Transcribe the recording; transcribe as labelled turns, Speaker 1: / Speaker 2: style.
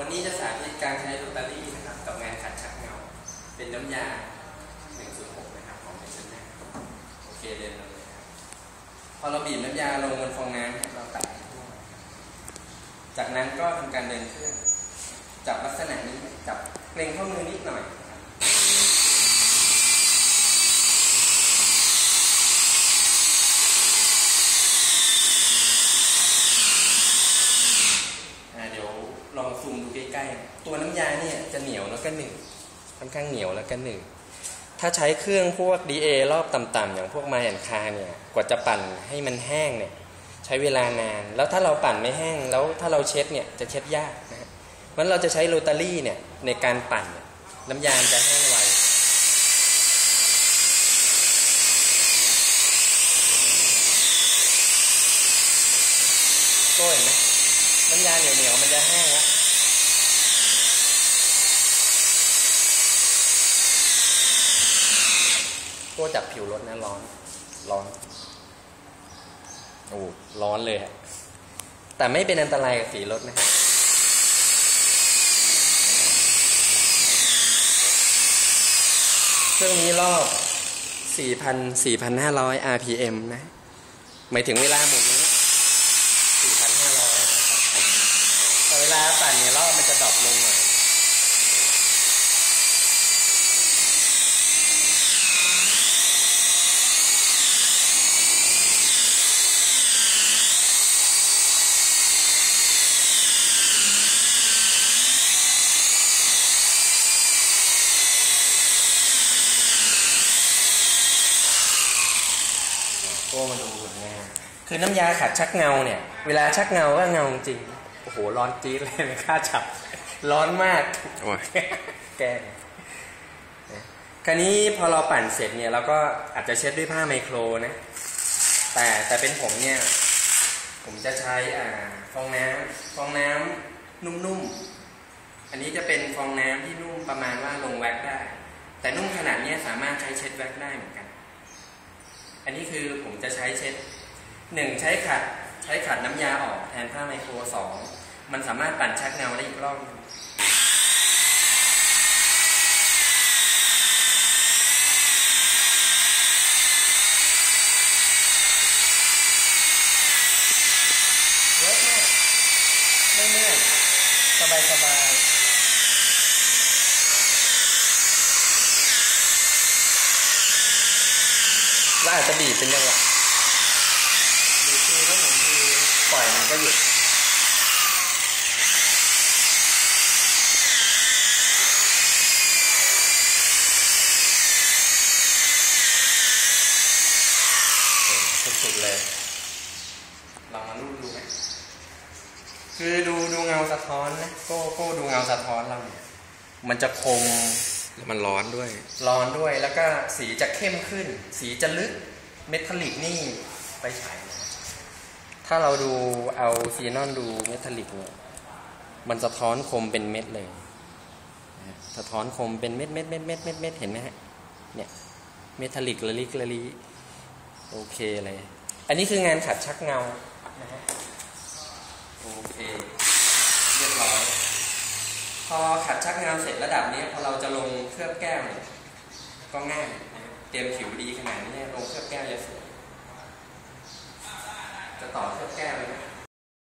Speaker 1: วันนี้จะสาธิตการใช้โรตารี่นะครับกับงานขัดชักเงา เป็นน้ำยา 106 นะครับของเอชแนโอเคเรียนเลยครับพอเราบีบน้ำยาลงบนฟองน้ำเราตัดจากนั้นก็ทำการเดินเครื่องจับลักษณะนี้จับเกรงข้อมือนิดหน่อยนะครับอ่าเดี๋ยว ลองซูมดูใกล้ๆ ตัวน้ำยาเนี่ยจะเหนียวแล้วก็หนึบค่อนข้างเหนียวแล้วก็หนึบถ้าใช้เครื่องพวก DA รอบต่ำๆอย่างพวกไมแอนคาเนี่ยกว่าจะปั่นให้มันแห้งเนี่ยใช้เวลานาน แล้วถ้าเราปั่นไม่แห้ง แล้วถ้าเราเช็ดเนี่ยจะเช็ดยากนะฮะมันเราจะใช้โรตารี่เนี่ยในการปั่นน้ำยาจะแห้งไวก็เห็นไหม น้ำยาเหนียวเหนียวๆมันจะแห้งแล้วก็จับผิวรถนะร้อน ร้อน โอ้ร้อนเลยฮะ แต่ไม่เป็นอันตรายกับสีรถนะฮะเครื่องนี้รอบ 4,000 4,500 RPM นะ หมายถึงเวลาหมุนนี้ 4,500นะครับแต่เวลาปั่นเนี่ยรอบมันจะดรอปลงหน่อยโก้มาดูผลงานคือน้ำยาขัดชักเงาเนี่ย เวลาชักเงาก็เงาจริง โอ้โหร้อนจี๊ดเลยไม่ค่าจับ ร้อนมาก
Speaker 2: โอ้ย
Speaker 1: แกล้งนะคราวนี้พอเราปั่นเสร็จเนี่ยเราก็อาจจะเช็ดด้วยผ้าไมโครนะ แต่แต่เป็นผมเนี่ย ผมจะใช้อ่าฟองน้ำฟองน้ำนุ่มๆ อันนี้จะเป็นฟองน้ำที่นุ่มประมาณว่าลงแว็กได้ แต่นุ่มขนาดเนี้ยสามารถใช้เช็ดแว็กได้เหมือนกัน อันนี้คือผมจะใช้เช็ดหนึ่งใช้ขัด ใช้ขัดน้ำยาออกแทนผ้าไมโครสองมันสามารถปั่นชักเงาได้อีกรอบหนึ่งเวิร์กมากไม่เมื่อยสบายสบายแล้วอาจจะบีบเป็นจังหวะบีบทีก็หมุนที ปล่อยมันก็หยุดสุดๆเลยลองมารูปดูไหมคือดูดูเงาสะท้อนนะโก้โก้ดูเงาสะท้อนเราเนี่ยมันจะคม
Speaker 2: แล้วมันร้อนด้วย
Speaker 1: ร้อนด้วยแล้วก็สีจะเข้มขึ้น สีจะลึกเมทัลลิกนี่ไปฉาย ถ้าเราดูเอาซีนอนดูเมทัลลิกเนี่ยมันสะท้อนคมเป็นเม็ดเลยสะท้อนคมเป็นเม็ดเม็ดเม็ดเม็ดเม็ดเม็ดเห็นไหมฮะเนี่ยเมทัลลิกละลิกละลิโอเคเลย อันนี้คืองานขัดชักเงานะฮะโอเคเรียบร้อยพอขัดชักเงาเสร็จระดับนี้พอเราจะลงเคลือบแก้วเนี่ยก็ง่ายนะเตรียมผิวดีขนาดนี้ลงเคลือบแก้วจะสวย จะต่อเครื่องแก้วเลยนะ